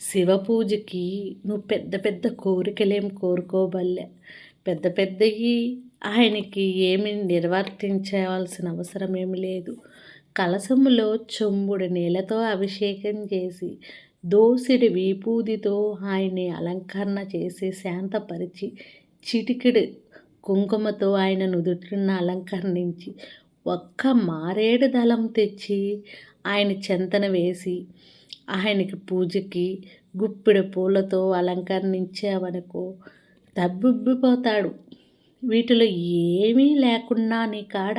శివ పూజకి నువ్వు పెద్ద పెద్ద కోరికలేం కోరుకోబల్లే. పెద్ద పెద్దవి ఆయనకి ఏమి నిర్వర్తించవలసిన అవసరం ఏమి లేదు. కలసములో చెంబుడు నీళ్ళతో అభిషేకం చేసి దోసిడి వీపూదితో ఆయన్ని అలంకరణ చేసి శాంతపరిచి చిటికిడు కుంకుమతో ఆయన నుదుటిన అలంకరించి ఒక్క మారేడు దళం తెచ్చి ఆయన చెంతన వేసి ఆయనకి పూజకి గుప్పిడి పూలతో అలంకరించావనుకో తబ్బిబ్బిపోతాడు వీటిలో ఏమీ లేకున్నా నీ కాడ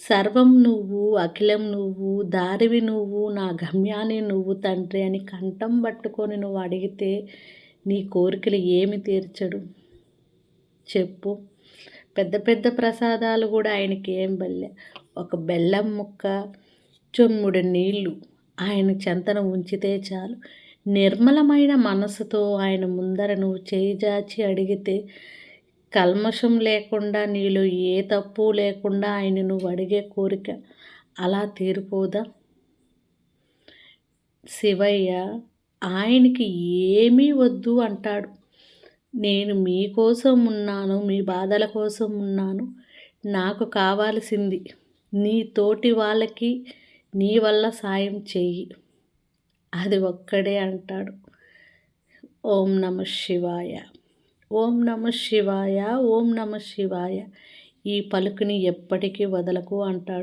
సర్వం నువ్వు అఖిలం నువ్వు దారివి నువ్వు నా గమ్యాన్ని నువ్వు తండ్రి అని కంఠం పట్టుకొని నువ్వు అడిగితే నీ కోరికలు ఏమి తీర్చడు. చెప్పు. పెద్ద పెద్ద ప్రసాదాలు కూడా ఆయనకి ఏం బల్లె. ఒక బెల్లం ముక్క చొమ్ముడు నీళ్ళు ఆయన చెంతన ఉంచితే చాలు. నిర్మలమైన మనసుతో ఆయన ముందర నువ్వు చేయిజాచి అడిగితే కల్మషం లేకుండా నీలో ఏ తప్పు లేకుండా ఆయన నువ్వు అడిగే కోరిక అలా తీరిపోదా? శివయ్య ఆయనకి ఏమీ వద్దు అంటాడు. నేను మీకోసం ఉన్నాను మీ బాధల కోసం ఉన్నాను. నాకు కావాల్సింది నీ తోటి వాళ్ళకి నీ వల్ల సాయం చెయ్యి. అది ఒక్కడే అంటాడు. ఓం నమ శివాయ. ఓం నమ శివాయ ఓం నమ శివాయ. ఈ పలుకుని ఎప్పటికీ వదలకు అంటాడు.